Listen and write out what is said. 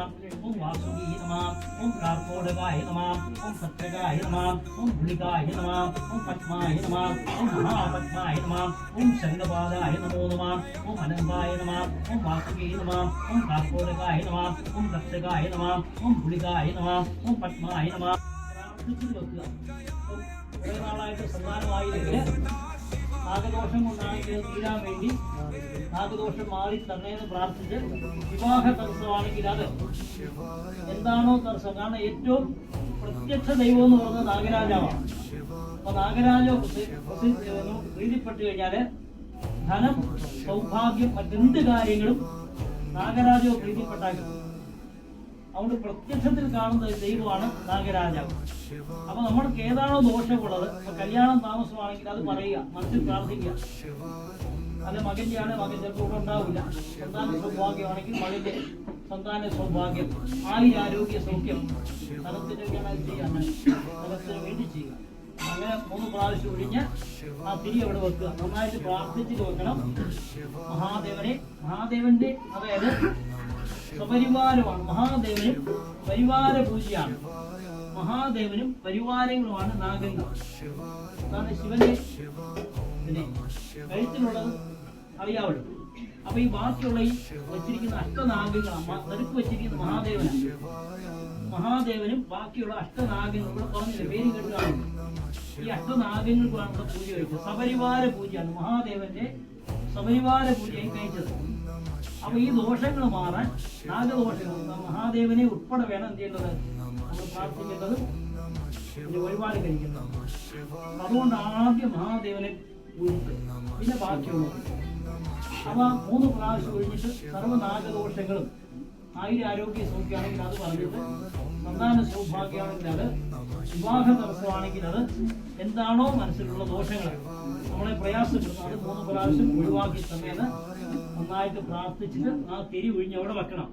ഓം വാസുകി നമ ഓം കാർക്കോടകായ നമ ഓം സത്രകായ നമ ഓം ഗുളികായ നമ ഓം പത്മായ നമ ഓം മഹാപത്മായ നമ ഓം ശംഖപാദായ നമോ നമ ഓം അനന്തായ നമ ഓം വാസുകി നമ ഓം കാർക്കോടകായ നമ ഓം രക്ഷകായ നമ ഓം ഗുളികായ നമ ഓം പത്മായ നമ പ്രാർത്ഥിച്ചു വെക്കുക നാഗദോഷം കൊണ്ടാണെങ്കിൽ തീരാൻ വേണ്ടി നാഗദോഷം മാറി തന്നേന്ന് പ്രാർത്ഥിച്ച് വിവാഹ തടസ്സമാണെങ്കിൽ അത് എന്താണോ തടസ്സം. കാരണം ഏറ്റവും പ്രത്യക്ഷ ദൈവം എന്ന് പറയുന്നത് നാഗരാജാവാണ്. അപ്പൊ നാഗരാജ പ്രീതിപ്പെട്ടു കഴിഞ്ഞാൽ ധനം സൗഭാഗ്യം മറ്റെന്ത് കാര്യങ്ങളും നാഗരാജോ പ്രീതിപ്പെട്ടാക്കും അതുകൊണ്ട് പ്രത്യക്ഷത്തിൽ കാണുന്ന ദൈവമാണ് നാഗരാജാവ്. അപ്പൊ നമ്മൾക്ക് ഏതാണോ ദോഷമുള്ളത് ഇപ്പൊ കല്യാണം താമസമാണെങ്കിൽ അത് പറയുക മനസ്സിൽ പ്രാർത്ഥിക്കുക. അത് ആണ് മകൻ ചിലപ്പോൾ ഇവിടെ ഉണ്ടാവില്ല. സന്താന സൗഭാഗ്യമാണെങ്കിൽ മകന്റെ സന്താന സൗഭാഗ്യം ആയി ആരോഗ്യ സൗഖ്യം സ്ഥലത്തിന് വേണ്ടി ചെയ്യുക. അങ്ങനെ മൂന്ന് പ്രാവശ്യം ഒഴിഞ്ഞ് ആ തിരി അവിടെ വെക്കുക. നന്നായിട്ട് പ്രാർത്ഥിച്ചിട്ട് വെക്കണം. മഹാദേവനെ മഹാദേവന്റെ അതായത് സപരിവാരമാണ് മഹാദേവനും പരിവാര പൂജയാണ് മഹാദേവനും പരിവാരങ്ങളുമാണ് നാഗങ്ങൾ. അതാണ് ശിവന്റെ പിന്നെ കഴുത്തിലുള്ളത് അറിയാവുള്ളൂ. അപ്പൊ ഈ ബാക്കിയുള്ള ഈ വച്ചിരിക്കുന്ന അഷ്ടനാഗങ്ങളാണ് തെരുക്ക് വച്ചിരിക്കുന്ന മഹാദേവനാണ്. മഹാദേവനും ബാക്കിയുള്ള അഷ്ടനാഗങ്ങളും ഇവിടെ പറഞ്ഞില്ല പേര് കേട്ടാണ് ഈ അഷ്ടനാഗങ്ങൾക്കാണ് ഇവിടെ പൂജ കഴിച്ചത് സപരിവാര പൂജയാണ് മഹാദേവന്റെ സപരിവാര പൂജയായി കഴിച്ചത്. അപ്പൊ ഈ ദോഷങ്ങൾ മാറാൻ നാഗദോഷങ്ങൾ മഹാദേവനെ ഉൾപ്പെടെ വേണം എന്ത് ചെയ്യേണ്ടത്? പ്രാർത്ഥിക്കേണ്ടത് വഴിപാട് കഴിക്കുന്നത് അതുകൊണ്ട് ആദ്യം മഹാദേവനെ പൂജിച്ച് പിന്നെ ബാക്കിയുള്ളത് അപ്പൊ ആ മൂന്ന് പ്രാവശ്യം ഒഴിഞ്ഞിട്ട് സർവനാഗദോഷങ്ങളും ആയിരം ആരോഗ്യ സൗഖ്യമാണെങ്കിൽ അത് പറഞ്ഞിട്ട് സന്താന സൗഭാഗ്യമാണെങ്കിൽ അത് വിവാഹ തടസ്സമാണെങ്കിൽ അത് എന്താണോ മനസ്സിലുള്ള ദോഷങ്ങൾ നമ്മളെ പ്രയാസപ്പെടുന്നത് അത് മൂന്ന് പ്രാവശ്യം ഒഴിവാക്കി തന്നേന്ന് നന്നായിട്ട് പ്രാർത്ഥിച്ചിട്ട് ആ തിരി ഒഴിഞ്ഞ് അവിടെ വെക്കണം.